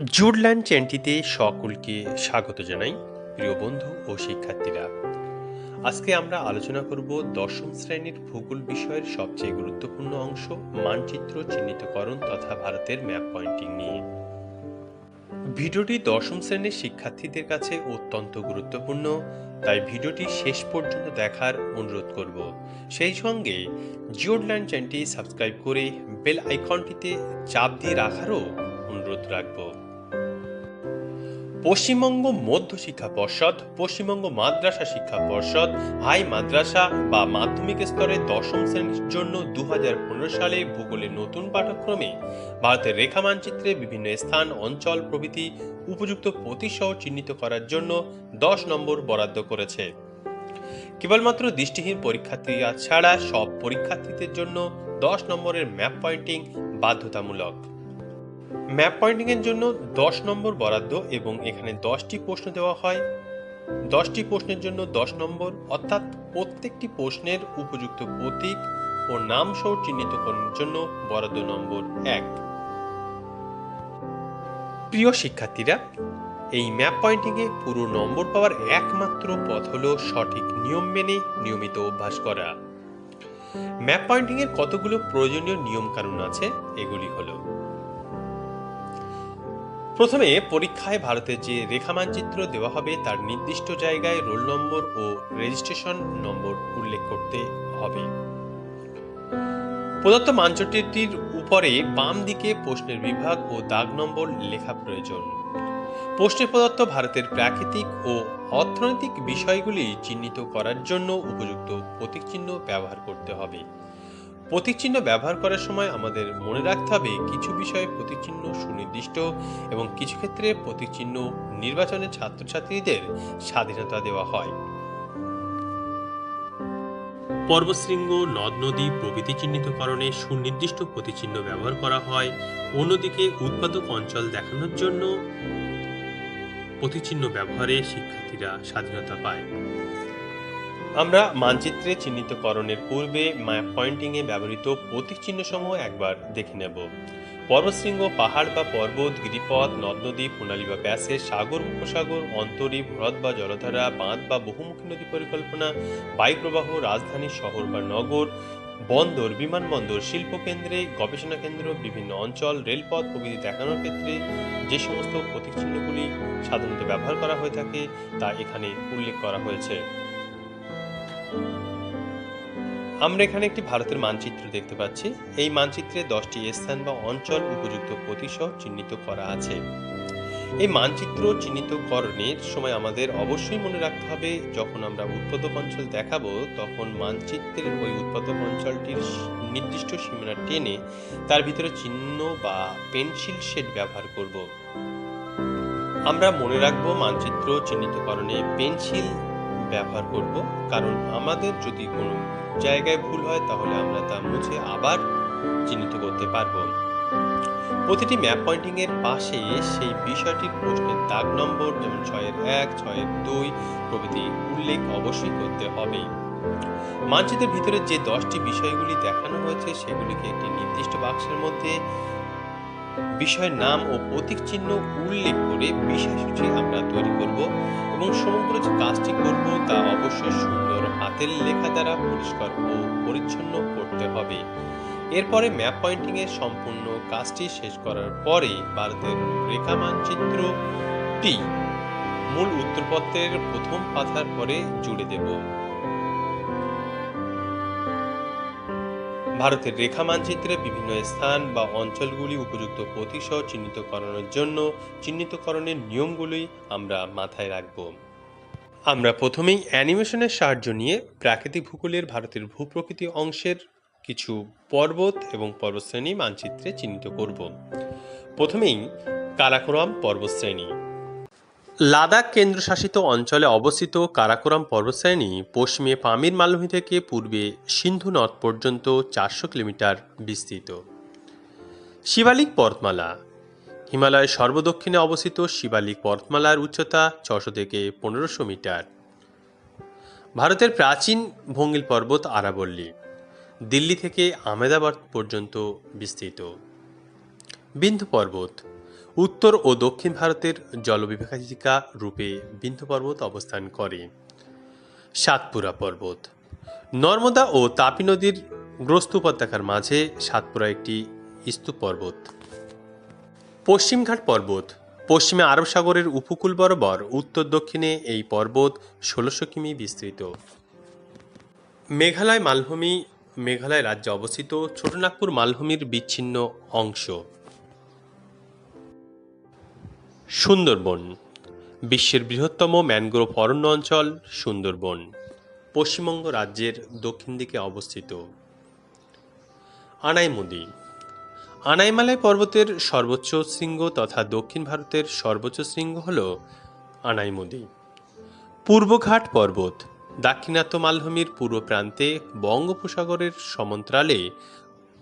জুডল্যান্ড চ্যানটিতে সকলকে স্বাগত জানাই, প্রিয় বন্ধু ও শিক্ষার্থীরা। আজকে আমরা আলোচনা করব দশম শ্রেণির ভূগোল বিষয়ের সবচেয়ে গুরুত্বপূর্ণ অংশ, মানচিত্র চিহ্নিতকরণ তথা ভারতের ম্যাপ পয়েন্টিং নিয়ে। ভিডিওটি দশম শ্রেণির শিক্ষার্থীদের কাছে অত্যন্ত গুরুত্বপূর্ণ, তাই ভিডিওটি শেষ পর্যন্ত দেখার অনুরোধ করব। সেই সঙ্গে জিওডল্যান্ড চ্যানেলটি সাবস্ক্রাইব করে বেল আইকনটিতে চাপ দিয়ে রাখারও অনুরোধ রাখব। পশ্চিমবঙ্গ মধ্য শিক্ষা পর্ষদ, পশ্চিমবঙ্গ মাদ্রাসা শিক্ষা পর্ষদ, হাই মাদ্রাসা বা মাধ্যমিক স্তরে দশম শ্রেণির জন্য দু হাজার পনেরো সালে ভূগোলের নতুন পাঠ্যক্রমে ভারতের রেখা মানচিত্রে বিভিন্ন স্থান, অঞ্চল, প্রভৃতি উপযুক্ত প্রতিসহ চিহ্নিত করার জন্য দশ নম্বর বরাদ্দ করেছে। কেবলমাত্র দৃষ্টিহীন পরীক্ষার্থীরা ছাড়া সব পরীক্ষার্থীদের জন্য দশ নম্বরের ম্যাপ পয়েন্টিং বাধ্যতামূলক। ম্যাপ পয়েন্টিং এর জন্য দশ নম্বর বরাদ্দ এবং এখানে দশটি প্রশ্ন দেওয়া হয়। দশটি প্রশ্নের জন্য দশ নম্বর, অর্থাৎ প্রত্যেকটি প্রশ্নের উপযুক্ত প্রতীক ও নাম সহ চিহ্নিতকরণের জন্য বরাদ্দ নম্বর এক। প্রিয় শিক্ষার্থীরা, এই ম্যাপ পয়েন্টিংয়ে পুরো নম্বর পাওয়ার একমাত্র পথ হলো সঠিক নিয়ম মেনে নিয়মিত অভ্যাস করা। ম্যাপ পয়েন্টিং এর কতগুলো প্রয়োজনীয় নিয়ম কানুন আছে? এগুলি হলো প্রথমে পরীক্ষায় ভারতের যে রেখা মানচিত্র দেওয়া হবে, তার নির্দিষ্ট জায়গায় রোল নম্বর ও রেজিস্ট্রেশন নম্বর উল্লেখ করতে হবে। প্রদত্ত মানচিত্রটির উপরে বাম দিকে প্রশ্নের বিভাগ ও দাগ নম্বর লেখা প্রয়োজন। প্রশ্নে প্রদত্ত ভারতের প্রাকৃতিক ও অর্থনৈতিক বিষয়গুলি চিহ্নিত করার জন্য উপযুক্ত প্রতীক চিহ্ন ব্যবহার করতে হবে। প্রতীক চিহ্ন ব্যবহার করার সময় আমাদের মনে রাখতে হবে কিছু বিষয়ে প্রতীক চিহ্ন সুনির্দিষ্ট এবং কিছু ক্ষেত্রে প্রতীক চিহ্ন নির্বাচনে ছাত্রছাত্রীদের স্বাধীনতা দেওয়া হয়। পর্বশৃঙ্গ নদ নদী প্রভৃতি চিহ্নিতকরণে সুনির্দিষ্ট প্রতিচিহ্ন ব্যবহার করা হয়। অন্যদিকে উৎপাদক অঞ্চল দেখানোর জন্য প্রতিচিহ্ন ব্যবহারে শিক্ষার্থীরা স্বাধীনতা পায়। আমরা মানচিত্রে চিহ্নিতকরণের পূর্বে ম্যাপ পয়েন্টিংয়ে ব্যবহৃত প্রতীক চিহ্নসমূহ একবার দেখে নেব। পর্বতশৃঙ্গ, পাহাড় বা পর্বত, গিরিপথ, নদ, নদী প্রণালী বা ব্যাসের সাগর, উপসাগর অন্তরীপ হ্রদ বা জলধারা, বাঁধ বা বহুমুখী নদী পরিকল্পনা, বায়ুপ্রবাহ, রাজধানী শহর বা নগর, বন্দর, বিমানবন্দর, শিল্পকেন্দ্রে, গবেষণা কেন্দ্র, বিভিন্ন অঞ্চল, রেলপথ প্রভৃতি দেখানোর ক্ষেত্রে যে সমস্ত প্রতীক চিহ্নগুলি সাধারণত ব্যবহার করা হয়ে থাকে, তা এখানে উল্লেখ করা হয়েছে। আমরা এখানে একটি ভারতের মানচিত্র দেখতে পাচ্ছি। এই মানচিত্রে দশটি স্থান বা অঞ্চল উপযুক্ত প্রতিসহ চিহ্নিত করা আছে। এই মানচিত্র চিহ্নিতকরণের সময় আমাদের অবশ্যই মনে রাখতে হবে, যখন আমরা উৎপাদক অঞ্চল দেখাবো, তখন মানচিত্রের ওই উৎপাদক অঞ্চলটির নির্দিষ্ট সীমানা টেনে তার ভিতরে চিহ্ন বা পেন্সিল শেড ব্যবহার করব। আমরা মনে রাখব মানচিত্র চিহ্নিতকরণে পেন্সিল ব্যবহার করব। কারণ আমাদের যদি কোনো জায়গায় ভুল হয়, তাহলে আমরা তা মুছে আবার চিহ্নিত করতে পারব। প্রতিটি ম্যাপ পয়েন্টিং এর পাশে সেই বিষয়টির প্রশ্নের দাগ নম্বর, যেমন ছয়ের এক, ছয়ের দুই প্রভৃতি উল্লেখ অবশ্যই করতে হবে। মানচিত্রের ভিতরে যে দশটি বিষয়গুলি দেখানো হয়েছে, সেগুলিকে একটি নির্দিষ্ট বাক্সের মধ্যে বিষয়ের নাম ও প্রতীক চিহ্ন উল্লেখ করে বিষয়সূচি আমরা তৈরি করব এবং সমগ্র যে কাজটি করব তা অবশ্যই সুন্দর হাতের লেখা দ্বারা পরিষ্কার ও পরিচ্ছন্ন করতে হবে। এরপরে ম্যাপ পয়েন্টিং এর সম্পূর্ণ কাজটি শেষ করার পরে ভারতের রেখা মানচিত্রটি মূল উত্তরপত্রের প্রথম পাতার পরে জুড়ে দেব। ভারতের রেখা মানচিত্রে বিভিন্ন স্থান বা অঞ্চলগুলি উপযুক্ত প্রতিসহ চিহ্নিত করানোর জন্য চিহ্নিতকরণের নিয়মগুলি আমরা মাথায় রাখব। আমরা প্রথমেই অ্যানিমেশনের সাহায্য নিয়ে প্রাকৃতিক ভূগোলের ভারতের ভূপ্রকৃতি অংশের কিছু পর্বত এবং পর্বতশ্রেণী মানচিত্রে চিহ্নিত করব। প্রথমেই কারাকোরাম পর্বতশ্রেণী। লাদাখ কেন্দ্রশাসিত অঞ্চলে অবস্থিত কারাকোরাম পর্বতশ্রেণী পশ্চিমে পামির মালভূমি থেকে পূর্বে সিন্ধু নদ পর্যন্ত চারশো কিলোমিটার বিস্তৃত। শিবালিক পর্বতমালা হিমালয়ের সর্বদক্ষিণে অবস্থিত শিবালিক পর্বতমালার উচ্চতা ছশো থেকে পনেরোশো মিটার। ভারতের প্রাচীন ভঙ্গিল পর্বত আরাবল্লী। দিল্লি থেকে আহমেদাবাদ পর্যন্ত বিস্তৃত। বিন্ধু পর্বত। উত্তর ও দক্ষিণ ভারতের জলবিভাজিকা রূপে বিন্ধ্য পর্বত অবস্থান করে। সাতপুরা পর্বত। নর্মদা ও তাপি নদীর গ্রস্ত উপত্যকার মাঝে সাতপুরা একটি স্তূপ পর্বত। পশ্চিমঘাট পর্বত। পশ্চিমে আরব সাগরের উপকূল বরাবর উত্তর দক্ষিণে এই পর্বত ষোলোশো কিমি বিস্তৃত। মেঘালয় মালভূমি, মেঘালয় রাজ্যে অবস্থিত ছোটনাগপুর মালভূমির বিচ্ছিন্ন অংশ। সুন্দরবন, বিশ্বের বৃহত্তম ম্যানগ্রোভ অরণ্য অঞ্চল সুন্দরবন, পশ্চিমবঙ্গ রাজ্যের দক্ষিণ দিকে অবস্থিত। আনাইমুদি, আনাইমালাই পর্বতের সর্বোচ্চ শৃঙ্গ তথা দক্ষিণ ভারতের সর্বোচ্চ শৃঙ্গ হল আনাইমুদি। পূর্বঘাট পর্বত, দাক্ষিণাত্য মালভূমির পূর্ব প্রান্তে বঙ্গোপসাগরের সমান্তরালে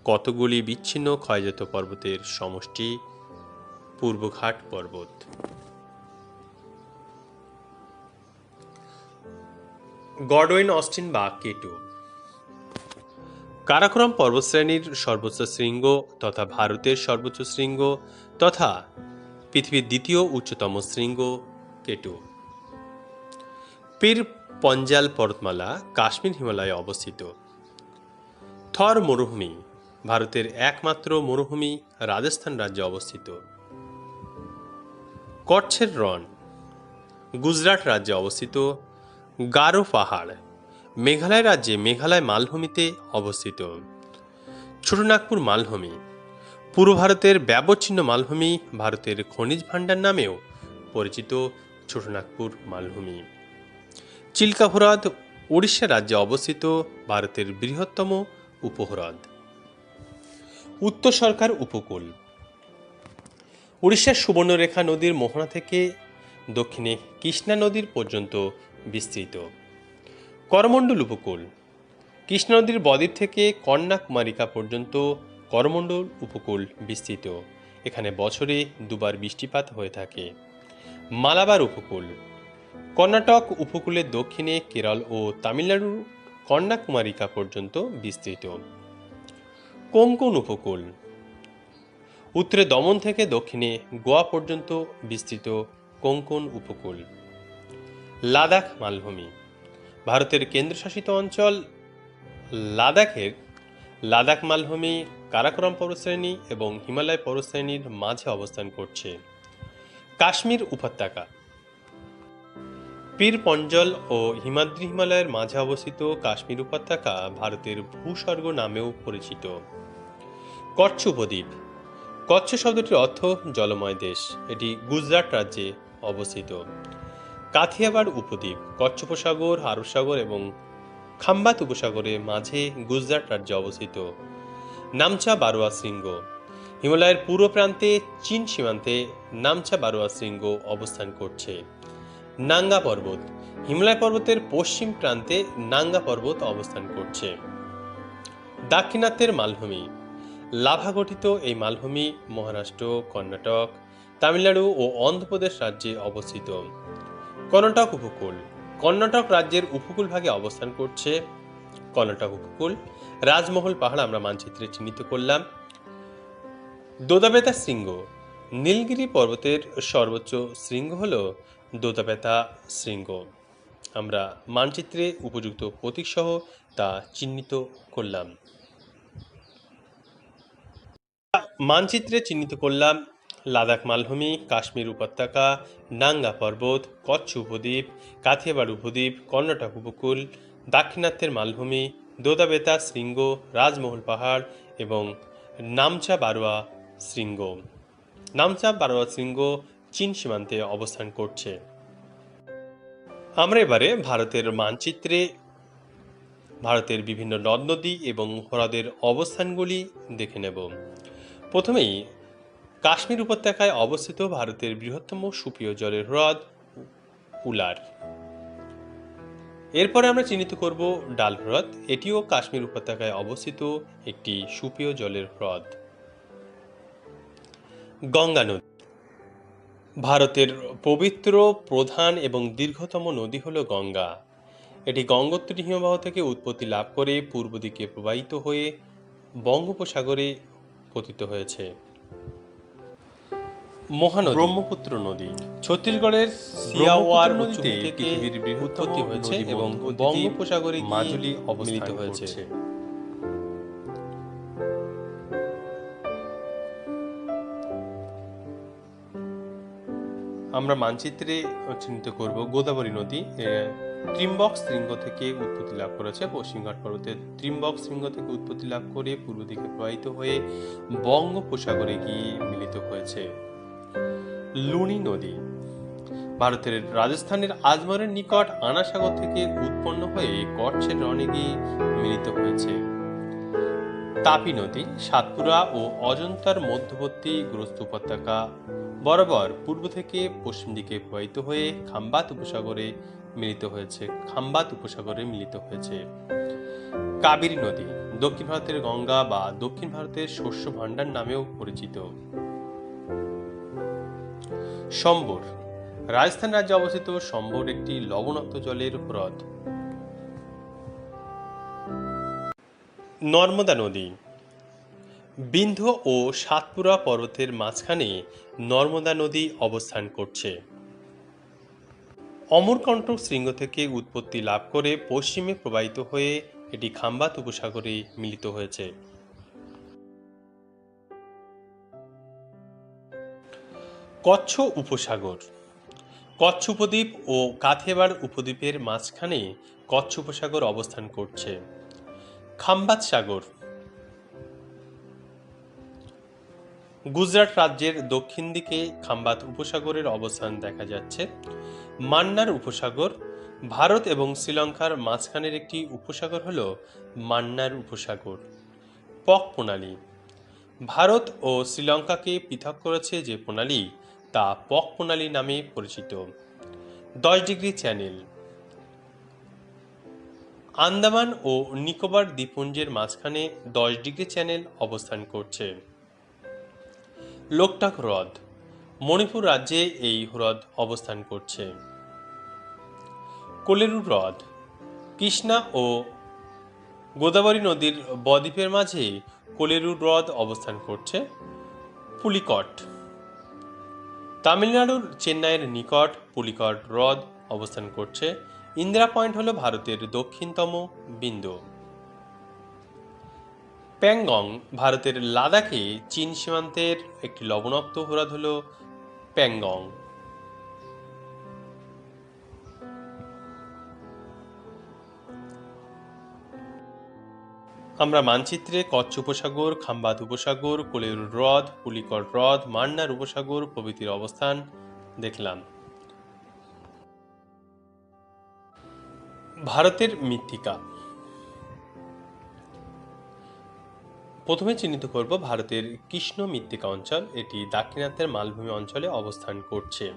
কতগুলি বিচ্ছিন্ন ক্ষয়জাত পর্বতের সমষ্টি পূর্বঘাট পর্বত? গডওয়েন অস্টিন বা কেটু। কারাকোরাম পর্বতশ্রেণীর সর্বোচ্চ শৃঙ্গ তথা ভারতের সর্বোচ্চ শৃঙ্গ তথা পৃথিবীর দ্বিতীয় উচ্চতম শৃঙ্গ কেটু। পীর পঞ্জাল পর্বতমালা কাশ্মীর হিমালয়ে অবস্থিত। থর মরুভূমি, ভারতের একমাত্র মরুভূমি রাজস্থান রাজ্যে অবস্থিত। কচ্ছের রন গুজরাট রাজ্যে অবস্থিত। গারো পাহাড়, মেঘালয় রাজ্যে মেঘালয় মালভূমিতে অবস্থিত। ছোটনাগপুর মালভূমি, পূর্ব ভারতের ব্যবচ্ছিন্ন মালভূমি, ভারতের খনিজ ভাণ্ডার নামেও পরিচিত ছোটনাগপুর মালভূমি। চিল্কা হ্রদ উড়িষ্যা রাজ্যে অবস্থিত ভারতের বৃহত্তম উপহ্রদ। উত্তর সরকার উপকূল উড়িষ্যার সুবর্ণরেখা নদীর মোহনা থেকে দক্ষিণে কৃষ্ণা নদীর পর্যন্ত বিস্তৃত। করমণ্ডল উপকূল। কৃষ্ণা নদীর বদ্বীপ থেকে কন্যাকুমারিকা পর্যন্ত করমণ্ডল উপকূল বিস্তৃত। এখানে বছরে দুবার বৃষ্টিপাত হয়ে থাকে। মালাবার উপকূল। কর্ণাটক উপকূলের দক্ষিণে কেরল ও তামিলনাড়ুর কন্যাকুমারিকা পর্যন্ত বিস্তৃত। কোঙ্কন উপকূল। উত্তরে দমন থেকে দক্ষিণে গোয়া পর্যন্ত বিস্তৃত কোঙ্কন উপকূল। লাদাখ মালভূমি। ভারতের কেন্দ্রশাসিত অঞ্চল লাদাখের লাদাখ মালভূমি, কারাকোরাম পর্বতশ্রেণী এবং হিমালয় পর্বতশ্রেণীর মাঝে অবস্থান করছে। কাশ্মীর উপত্যকা। পীর পঞ্জল ও হিমাদ্রি হিমালয়ের মাঝে অবস্থিত কাশ্মীর উপত্যকা ভারতের ভূস্বর্গ নামেও পরিচিত। কচ্ছ উপদ্বীপ। কচ্ছ শব্দটির অর্থ জলময় দেশ। এটি গুজরাট রাজ্যে অবস্থিত। কাথিয়াবাড় উপদ্বীপ কচ্ছ উপসাগর আরব সাগর এবং খাম্বাত উপসাগরের মাঝে গুজরাট রাজ্যে অবস্থিত। নামচা বারোয়া শৃঙ্গ। হিমালয়ের পূর্ব প্রান্তে চীন সীমান্তে নামচা বারোয়া শৃঙ্গ অবস্থান করছে। নাঙ্গা পর্বত। হিমালয় পর্বতের পশ্চিম প্রান্তে নাঙ্গা পর্বত অবস্থান করছে। দাক্ষিণাত্যের মালভূমি। লাভা গঠিত এই মালভূমি মহারাষ্ট্র, কর্ণাটক, তামিলনাড়ু ও অন্ধ্রপ্রদেশ রাজ্যে অবস্থিত। কর্ণাটক উপকূল। কর্ণাটক রাজ্যের উপকূল ভাগে অবস্থান করছে কর্ণাটক উপকূল। রাজমহল পাহাড় আমরা মানচিত্রে চিহ্নিত করলাম। দোদাবেতা শৃঙ্গ। নীলগিরি পর্বতের সর্বোচ্চ শৃঙ্গ হল দোদাবেতা শৃঙ্গ। আমরা মানচিত্রে উপযুক্ত প্রতীকসহ তা চিহ্নিত করলাম। মানচিত্রে চিহ্নিত করলাম লাদাখ মালভূমি, কাশ্মীর উপত্যকা, নাঙ্গা পর্বত, কচ্ছ উপদ্বীপ, কাথিয়াবাড় উপদ্বীপ, কর্ণাটক উপকূল, দাক্ষিণাত্যের মালভূমি, দোদাবেতা শৃঙ্গ, রাজমহল পাহাড় এবং নামচা বারোয়া শৃঙ্গ। নামচা বারোয়া শৃঙ্গ চীন সীমান্তে অবস্থান করছে। আমরা এবারে ভারতের মানচিত্রে, ভারতের বিভিন্ন নদ নদী এবং হ্রদের অবস্থানগুলি দেখে নেব। প্রথমেই কাশ্মীর উপত্যকায় অবস্থিত ভারতের বৃহত্তম সুপীয় জলের হ্রদ উলার। এরপরে আমরা চিহ্নিত করব ডাল হ্রদ। এটিও কাশ্মীর উপত্যকায় অবস্থিত একটি সুপীয় জলের হ্রদ। গঙ্গা নদী। ভারতের পবিত্র প্রধান এবং দীর্ঘতম নদী হল গঙ্গা। এটি গঙ্গোত্রী হিমবাহ থেকে উৎপত্তি লাভ করে পূর্ব দিকে প্রবাহিত হয়ে বঙ্গোপসাগরে পতিত হয়েছে। মহানদী। ব্রহ্মপুত্র নদী। ছত্তিশগড়ের সিয়াওয়ার নদীতে পৃথিবীর বৃহৎপত্তি হয়েছে এবং বঙ্গোপসাগরে মাজুলি অবস্থিত হয়েছে। আমরা মানচিত্রে চিহ্নিত করব গোদাবরী নদী। ত্রিম্বক শৃঙ্গ থেকে উৎপত্তি লাভ করেছে। পশ্চিমঘাট পর্বতের ত্রিম্বক শৃঙ্গ থেকে উৎপত্তি লাভ করে পূর্ব দিকে প্রবাহিত হয়ে বঙ্গোপসাগরে গিয়ে মিলিত হয়েছে। লুনি নদী। ভারতের রাজস্থানের আজমরের নিকট আনাসাগর থেকে উৎপন্ন হয়ে কচ্ছের রণে গিয়ে মিলিত হয়েছে। তাপি নদী, সাতপুরা ও অজন্তার মধ্যবর্তী গ্রস্ত উপত্যকা, বরাবর পূর্ব থেকে পশ্চিম দিকে প্রবাহিত হয়ে খাম্বাত উপসাগরে মিলিত হয়েছে, খাম্বাত উপসাগরে মিলিত হয়েছে। কাবেরী নদী দক্ষিণ ভারতের গঙ্গা বা দক্ষিণ ভারতের শস্য ভাণ্ডার নামেও পরিচিত। সম্বর। রাজস্থান রাজ্যে অবস্থিত সম্বর একটি লবণাক্ত জলের হ্রদ। নর্মদা নদী। বিন্ধ্য ও সাতপুরা পর্বতের মাঝখানে নর্মদা নদী অবস্থান করছে। অমরকণ্টক শৃঙ্গ থেকে উৎপত্তি লাভ করে পশ্চিমে প্রবাহিত হয়ে এটি খাম্বাত উপসাগরে মিলিত হয়েছে। কচ্ছ উপসাগর। কচ্ছ উপদ্বীপ ও কাথেবার উপদ্বীপের মাঝখানে কচ্ছ উপসাগর অবস্থান করছে। খাম্বাত সাগর। গুজরাট রাজ্যের দক্ষিণ দিকে খাম্বাত উপসাগরের অবস্থান দেখা যাচ্ছে। মান্নার উপসাগর, ভারত এবং শ্রীলঙ্কার মাঝখানের একটি উপসাগর হল মান্নার উপসাগর। পক প্রণালী। ভারত ও শ্রীলঙ্কাকে পৃথক করেছে যে প্রণালী তা পক প্রণালী নামে পরিচিত। দশ ডিগ্রি চ্যানেল। আন্দামান ও নিকোবর দ্বীপপুঞ্জের মাঝখানে দশ ডিগ্রি চ্যানেল অবস্থান করছে। লোকটাক হ্রদ। মণিপুর রাজ্যে এই হ্রদ অবস্থান করছে। কোলেরু হ্রদ। কৃষ্ণা ও গোদাবরী নদীর বদ্বীপের মাঝে কোলেরু হ্রদ অবস্থান করছে। পুলিকট। তামিলনাড়ুর চেন্নাইয়ের নিকট পুলিকট হ্রদ অবস্থান করছে। ইন্দিরা পয়েন্ট হল ভারতের দক্ষিণতম বিন্দু। প্যাংগং, ভারতের লাদাখে চীন সীমান্তের একটি লবণাক্ত হ্রদ হল প্যাংগং। আমরা মানচিত্রে কচ্ছ উপসাগর, খাম্বাত উপসাগর কোলেরুর হ্রদ পুলিকট হ্রদ, মান্নার উপসাগর প্রভৃতির অবস্থান দেখলাম। ভারতের মৃত্তিকা। প্রথমে চিহ্নিত করব ভারতের কৃষ্ণ মৃত্তিকা অঞ্চল। এটি দাক্ষিণাত্যের মালভূমি অঞ্চলে অবস্থান করছে।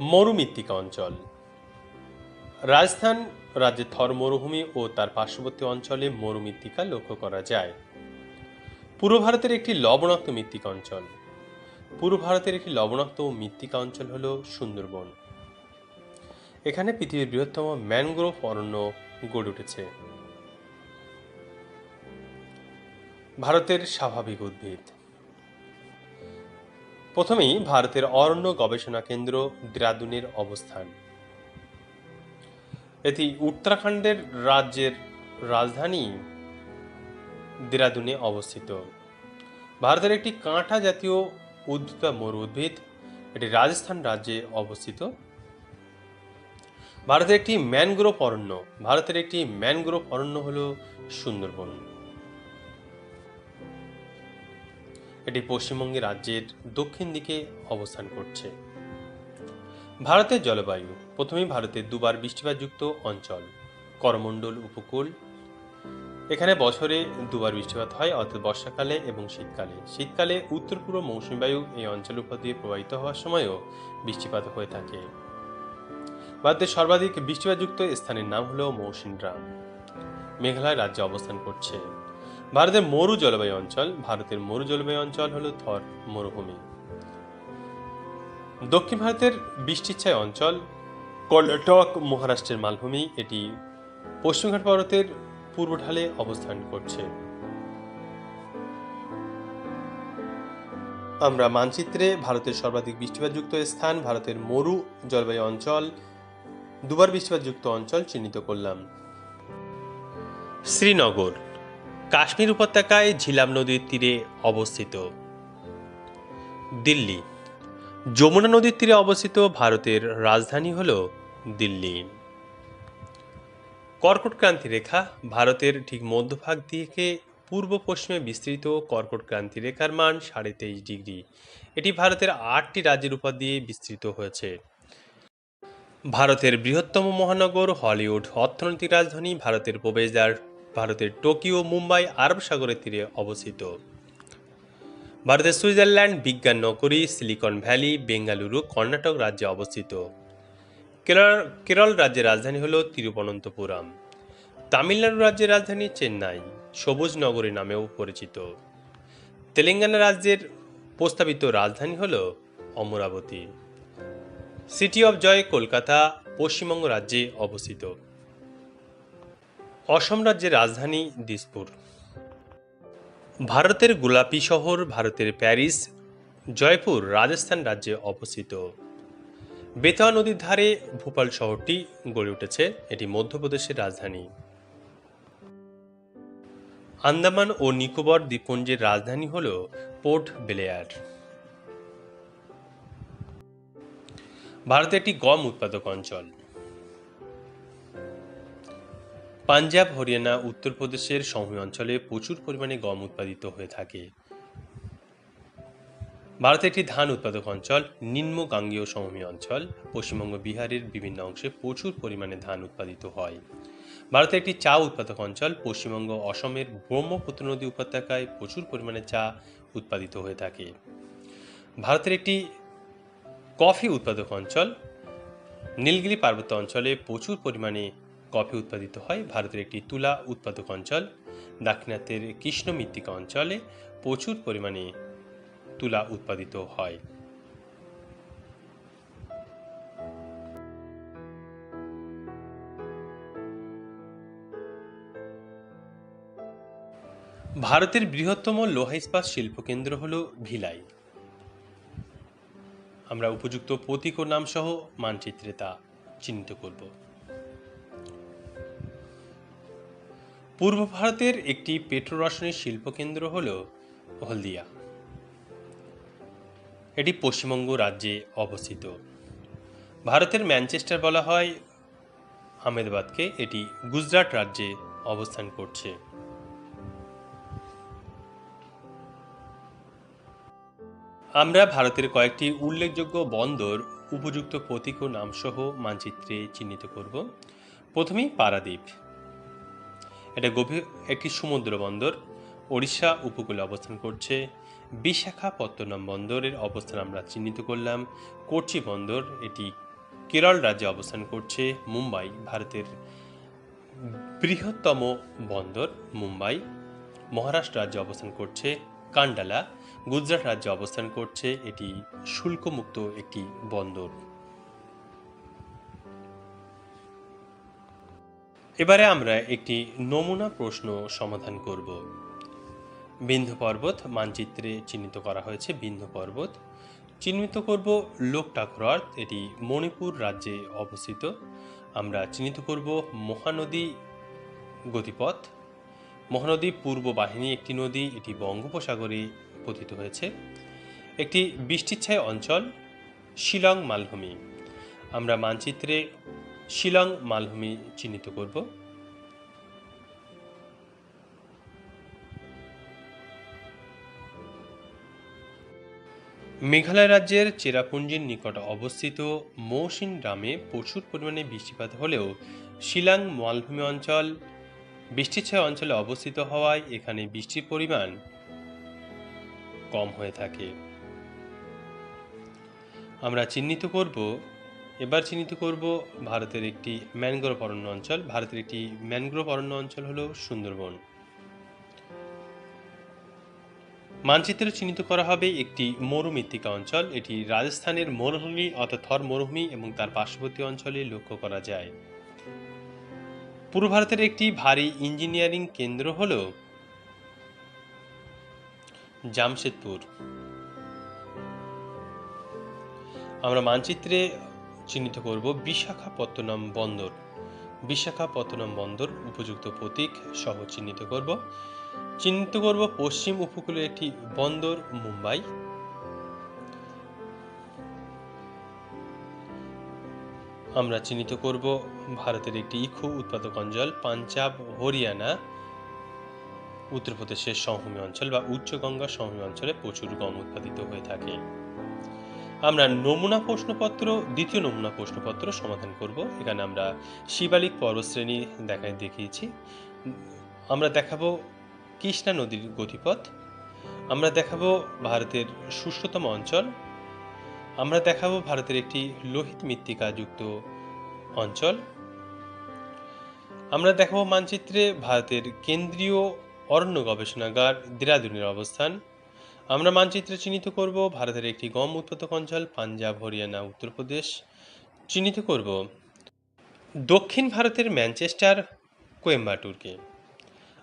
মরু মৃত্তিকা অঞ্চল। রাজস্থান রাজ্যে থর মরুভূমি ও তার পার্শ্ববর্তী অঞ্চলে মরুমৃত্তিকা লক্ষ্য করা যায়। পূর্ব ভারতের একটি লবণাক্ত মৃত্তিকা অঞ্চল। পূর্ব ভারতের একটি লবণাক্ত মৃত্তিকা অঞ্চল হল সুন্দরবন। এখানে পৃথিবীর বৃহত্তম ম্যানগ্রোভ অরণ্য গড়ে উঠেছে। ভারতের স্বাভাবিক উদ্ভিদ। প্রথমেই ভারতের অরণ্য গবেষণা কেন্দ্র দেরাদুনের অবস্থান। এটি উত্তরাখণ্ডের রাজ্যের রাজধানী দেরাদুনে অবস্থিত। ভারতের একটি কাঁটা জাতীয় উদ্ভিদ বা মরু উদ্ভিদ, এটি রাজস্থান রাজ্যে অবস্থিত। ভারতের একটি ম্যানগ্রোভ অরণ্য, ভারতের একটি ম্যানগ্রোভ অরণ্য হল সুন্দরবন। এটি পশ্চিমবঙ্গে রাজ্যের দক্ষিণ দিকে অবস্থান করছে। ভারতের জলবায়ু প্রথমেই ভারতের দুবার বৃষ্টিপাতযুক্ত অঞ্চল, করমণ্ডল উপকূল। এখানে বছরে দুবার বৃষ্টিপাত হয়, অর্থাৎ বর্ষাকালে এবং শীতকালে। শীতকালে উত্তর পূর্ব মৌসুমী বায়ু এই অঞ্চলের উপর দিয়ে প্রবাহিত হওয়ার সময়ও বৃষ্টিপাত হয়ে থাকে। ভারতের সর্বাধিক বৃষ্টিপাতযুক্ত স্থানের নাম হলো মৌসিনরাম মেঘালয় রাজ্যে অবস্থান করছে। ভারতের মরু জলবায়ু অঞ্চল, ভারতের মরু জলবায়ু অঞ্চল হলো থর, মরুভূমি। দক্ষিণ ভারতের বৃষ্টিচ্ছায় অঞ্চল কর্ণাটক, মহারাষ্ট্রের মালভূমি, এটি পশ্চিমঘাট পর্বতের পূর্ব ঢালে অবস্থান করছে। আমরা মানচিত্রে ভারতের সর্বাধিক বৃষ্টিপাতযুক্ত স্থান, ভারতের মরু জলবায়ু অঞ্চল, দুবার বৃষ্টিপাতযুক্ত অঞ্চল চিহ্নিত করলাম। শ্রীনগর, কাশ্মীর উপত্যকায় ঝিলাম নদীর তীরে অবস্থিত। দিল্লি, যমুনা নদীর তীরে অবস্থিত ভারতের রাজধানী হল দিল্লি। কর্কটক্রান্তি রেখা ভারতের ঠিক মধ্যভাগ থেকে পূর্ব পশ্চিমে বিস্তৃত কর্কট ক্রান্তি রেখার মান সাড়ে তেইশ ডিগ্রি। এটি ভারতের আটটি রাজ্যের উপর দিয়ে বিস্তৃত হয়েছে। ভারতের বৃহত্তম মহানগর হলিউড, অর্থনৈতিক রাজধানী, ভারতের প্রবেশদ্বার, ভারতের টোকিও, মুম্বাই, আরব সাগরের তীরে অবস্থিত। ভারতের সুইজারল্যান্ড, বিজ্ঞান নগরী, সিলিকন ভ্যালি, বেঙ্গালুরু, কর্ণাটক রাজ্যে অবস্থিত। কেরল কেরল রাজ্যের রাজধানী হল তিরুবনন্তপুরম। তামিলনাড়ু রাজ্যের রাজধানী চেন্নাই সবুজ নগরী নামেও পরিচিত। তেলেঙ্গানা রাজ্যের প্রস্তাবিত রাজধানী হল Amaravati. City of joy Kolkata, Paschimbanga রাজ্যে অবস্থিত। অসম রাজ্যের রাজধানী দিসপুর। ভারতের গোলাপি শহর, ভারতের প্যারিস, জয়পুর, রাজস্থান রাজ্যে অবস্থিত। বেতোয়া নদীর ধারে ভোপাল শহরটি গড়ে উঠেছে। এটি মধ্যপ্রদেশের রাজধানী। আন্দামান ও নিকোবর দ্বীপপুঞ্জের রাজধানী হল পোর্ট ব্লেয়ার। ভারত একটি গম উৎপাদক অঞ্চল। পাঞ্জাব, হরিয়ানা, উত্তরপ্রদেশের সমভূমি অঞ্চলে প্রচুর পরিমাণে গম উৎপাদিত হয়ে থাকে। ভারত একটি ধান উৎপাদক অঞ্চল নিম্ন গাঙ্গেয় সমভূমি অঞ্চল, পশ্চিমবঙ্গ বিহারের বিভিন্ন অংশে প্রচুর পরিমাণে ধান উৎপাদিত হয়। ভারতে একটি চা উৎপাদক অঞ্চল, পশ্চিমবঙ্গ অসমের ব্রহ্মপুত্র নদী উপত্যকায় প্রচুর পরিমাণে চা উৎপাদিত হয়ে থাকে। ভারতের একটি কফি উৎপাদক অঞ্চল, নীলগিরি পার্বত্য অঞ্চলে প্রচুর পরিমাণে কফি উৎপাদিত হয়। ভারতের একটি তুলা উৎপাদক অঞ্চল, দাক্ষিণাত্যের কৃষ্ণ মৃত্তিকা অঞ্চলে প্রচুর পরিমাণে তুলা উৎপাদিত হয়। ভারতের বৃহত্তম লোহা ইস্পাত শিল্পকেন্দ্র হল ভিলাই। আমরা উপযুক্ত প্রতীক ও নাম সহ মানচিত্রে তা চিহ্নিত করব। পূর্ব ভারতের একটি পেট্রোরসায়নিক শিল্পকেন্দ্র হল হলদিয়া। এটি পশ্চিমবঙ্গ রাজ্যে অবস্থিত। ভারতের ম্যানচেস্টার বলা হয় আহমেদাবাদকে। এটি গুজরাট রাজ্যে অবস্থান করছে। আমরা ভারতের কয়েকটি উল্লেখযোগ্য বন্দর উপযুক্ত প্রতীক নামসহ মানচিত্রে চিহ্নিত করব। প্রথমেই পারাদ্বীপ। এটা গভীর একটি সমুদ্র বন্দর। ওড়িশা উপকূলে অবস্থান করছে। বিশাখাপত্তনম বন্দরের অবস্থান আমরা চিহ্নিত করলাম। কোচি বন্দর, এটি কেরল রাজ্যে অবস্থান করছে, মুম্বাই, ভারতের বৃহত্তম বন্দর, মুম্বাই। মহারাষ্ট্র রাজ্যে অবস্থান করছে কান্ডালা। গুজরাট রাজ্যে অবস্থান করছে, এটি শুল্কমুক্ত একটি বন্দর। এবারে আমরা একটি নমুনা প্রশ্ন সমাধান করব। বিন্ধু পর্বত মানচিত্রে চিহ্নিত করা হয়েছে বিন্ধু পর্বত। চিহ্নিত করব লোকটাক হ্রদ এটি মণিপুর রাজ্যে অবস্থিত। আমরা চিহ্নিত করব মহানদী গতিপথ। মহানদী পূর্ব বাহিনী, একটি নদী, এটি বঙ্গোপসাগরে পতিত হয়েছে। একটি বৃষ্টিচ্ছায় অঞ্চল, শিলং মালভূমি। আমরা মানচিত্রে শিলং মালভূমি চিহ্নিত করব। মেঘালয় রাজ্যের চেরাপুঞ্জির নিকট অবস্থিত মৌসিন গ্রামে প্রচুর পরিমাণে বৃষ্টিপাত হলেও শিলাং মালভূমি অঞ্চল, বৃষ্টিচ্ছায় অঞ্চলে অবস্থিত হওয়ায় এখানে বৃষ্টির পরিমাণ কম হয়ে থাকে। আমরা চিহ্নিত করব, এবার চিহ্নিত করব ভারতের একটি ম্যানগ্রোভ অরণ্য অঞ্চল। ভারতের একটি ম্যানগ্রোভ অরণ্য অঞ্চল হলো সুন্দরবন। মানচিত্রে চিহ্নিত করা হবে একটি মরুমৃত্তিকা অঞ্চল। এটি রাজস্থানের মরুভূমি অর্থাৎ থর মরুভূমি এবং তার পার্শ্ববর্তী অঞ্চলে লক্ষ্য করা যায়। পূর্ব ভারতের একটি ভারী ইঞ্জিনিয়ারিং কেন্দ্র হল জামশেদপুর। আমরা মানচিত্রে চিহ্নিত করব বিশাখাপত্তনম বন্দর। বিশাখাপত্তনম বন্দর উপযুক্ত প্রতীক সহ চিহ্নিত করব। চিহ্নিত করব পশ্চিম উপকূলের একটি বন্দর, মুম্বাই। আমরা চিহ্নিত করব ভারতের একটি ইক্ষু উৎপাদক অঞ্চল, পাঞ্জাব, হরিয়ানা। উত্তরপ্রদেশের সমভূমি অঞ্চল বা উচ্চ গঙ্গা সমভূমি অঞ্চলে প্রচুর গম উৎপাদিত হয়ে থাকে। আমরা নমুনা প্রশ্নপত্র, দ্বিতীয় নমুনা প্রশ্নপত্র সমাধান করব। এখানে আমরা শিবালিক পর্বতশ্রেণী দেখায় দেখিয়েছি। আমরা দেখাবো কৃষ্ণা নদীর গতিপথ। আমরা দেখাবো ভারতের শুষ্কতম অঞ্চল। আমরা দেখাবো ভারতের একটি লোহিত মৃত্তিকা যুক্ত অঞ্চল। আমরা দেখাবো মানচিত্রে ভারতের কেন্দ্রীয় অরণ্য গবেষণাগার, দেরাদুনের অবস্থান। আমরা মানচিত্রে চিহ্নিত করব ভারতের একটি গম উৎপাদক অঞ্চল, পাঞ্জাব, হরিয়ানা, উত্তরপ্রদেশ। চিহ্নিত করব দক্ষিণ ভারতের ম্যানচেস্টার, কোয়েম্বাটুরকে।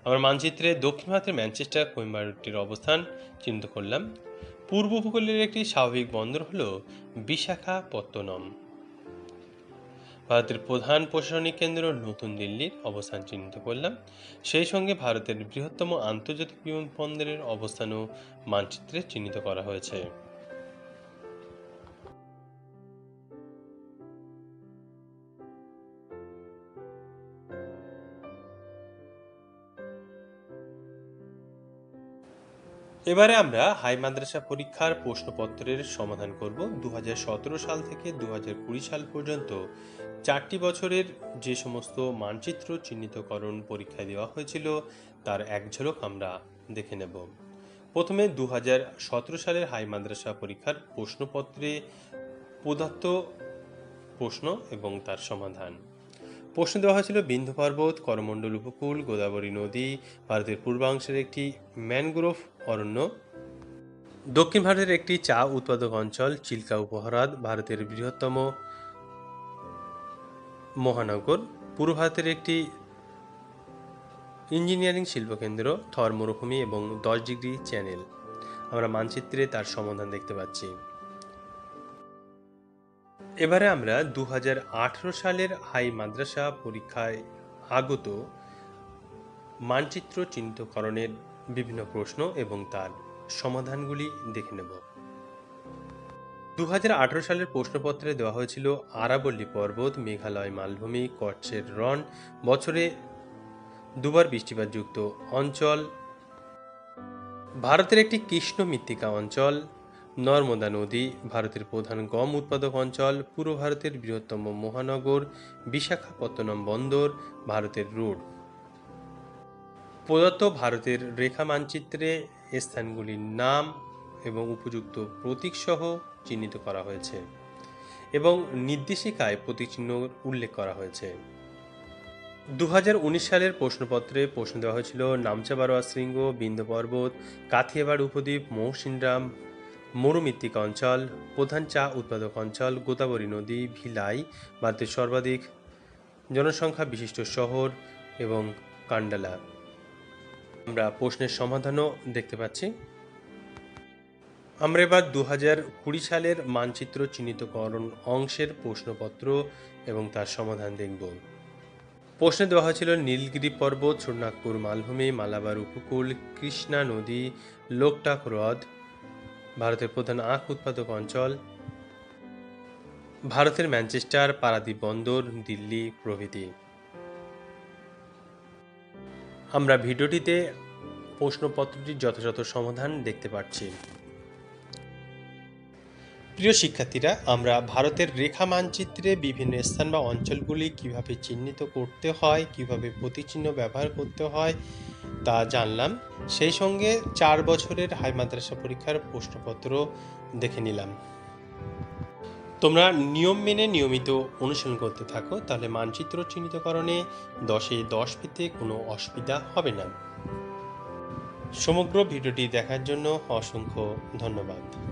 আমার মানচিত্রে দক্ষিণ ভারতের ম্যানচেস্টার, কোয়েম্বাটুরটির অবস্থান চিহ্নিত করলাম। পূর্ব উপকূলের একটি স্বাভাবিক বন্দর হল বিশাখাপত্তনম। ভারতের প্রধান প্রশাসনিক কেন্দ্র নতুন দিল্লির অবস্থান চিহ্নিত করলাম। সেই সঙ্গে ভারতের বৃহত্তম আন্তর্জাতিক বিমানবন্দরের অবস্থানও মানচিত্রে চিহ্নিত করা হয়েছে। এবারে আমরা হাই মাদ্রাসা পরীক্ষার প্রশ্নপত্রের সমাধান করব দু হাজার সতেরো সাল থেকে দু হাজার কুড়ি সাল পর্যন্ত। চারটি বছরের যে সমস্ত মানচিত্র চিহ্নিতকরণ পরীক্ষায় দেওয়া হয়েছিল, তার এক ঝলক আমরা দেখে নেব। প্রথমে দু হাজার সতেরো সালের হাই মাদ্রাসা পরীক্ষার প্রশ্নপত্রে প্রদত্ত প্রশ্ন এবং তার সমাধান। প্রশ্ন দেওয়া হয়েছিল বিন্ধু পর্বত, করমণ্ডল উপকূল, গোদাবরী নদী, ভারতের পূর্বাংশের একটি ম্যানগ্রোভ অরণ্য। দক্ষিণ ভারতের একটি চা উৎপাদক অঞ্চল চিল্কা উপহ্রদ, ভারতের বৃহত্তম মহানগর। পূর্ব ভারতের একটি ইঞ্জিনিয়ারিং শিল্পকেন্দ্র, থর মরুভূমি এবং দশ ডিগ্রি চ্যানেল। আমরা মানচিত্রে তার সমাধান দেখতে পাচ্ছি। এবারে আমরা দু হাজার আঠারো সালের হাই মাদ্রাসা পরীক্ষায় আগত মানচিত্র চিহ্নিতকরণের বিভিন্ন প্রশ্ন এবং তার সমাধানগুলি দেখে নেব। দু হাজার আঠারো সালের প্রশ্নপত্রে দেওয়া হয়েছিল আরাবল্লী পর্বত, মেঘালয় মালভূমি, কচ্ছের রন বছরে দুবার বৃষ্টিপাতযুক্ত অঞ্চল, ভারতের একটি কৃষ্ণ মৃত্তিকা অঞ্চল, নর্মদা নদী, ভারতের প্রধান গম উৎপাদক অঞ্চল, পূর্ব ভারতের বৃহত্তম মহানগর, বিশাখাপত্তনম বন্দর, ভারতের রোড। প্রদত্ত ভারতের রেখা মানচিত্রে স্থানগুলির নাম এবং উপযুক্ত প্রতীকসহ চিহ্নিত করা হয়েছে এবং নির্দেশিকায় প্রতীকচিহ্ন উল্লেখ করা হয়েছে। দু হাজার উনিশ সালের প্রশ্নপত্রে প্রশ্ন দেওয়া হয়েছিল, নামচা বারোয়া শৃঙ্গ বিন্ধ্য পর্বত, কাথিয়াবাড় উপদ্বীপ, মৌসিনরাম, মরুমিত্তিক অঞ্চল, প্রধান চা উৎপাদক অঞ্চল, গোদাবরী নদী, ভিলাই, ভারতের সর্বাধিক জনসংখ্যা বিশিষ্ট শহর এবং কান্ডালা আমরা প্রশ্নের সমাধানও দেখতে পাচ্ছি। আমরা এবার দু হাজার কুড়ি সালের মানচিত্র চিহ্নিতকরণ অংশের প্রশ্নপত্র এবং তার সমাধান দেখব। প্রশ্নে দেওয়া হয়েছিল নীলগিরি পর্বত সোনাগপুর মালভূমি, মালাবার উপকূল, কৃষ্ণা নদী, লোকটাক হ্রদ, ভারতের প্রধান আখ উৎপাদক অঞ্চল, ভারতের ম্যানচেস্টার, পারাদ্বীপ বন্দর, দিল্লি প্রভৃতি। আমরা ভিডিওটিতে প্রশ্নপত্রটির যথাযথ সমাধান দেখতে পাচ্ছি। প্রিয় শিক্ষার্থীরা, আমরা ভারতের রেখা মানচিত্রে বিভিন্ন স্থান বা অঞ্চলগুলি কীভাবে চিহ্নিত করতে হয়, কীভাবে প্রতিচিহ্ন ব্যবহার করতে হয় তা জানলাম। সেই সঙ্গে চার বছরের হাই মাদ্রাসা পরীক্ষার প্রশ্নপত্র দেখে নিলাম। তোমরা নিয়ম মেনে নিয়মিত অনুশীলন করতে থাকো, তাহলে মানচিত্র চিহ্নিতকরণে দশে দশ পেতে কোনো অসুবিধা হবে না। সমগ্র ভিডিওটি দেখার জন্য অসংখ্য ধন্যবাদ।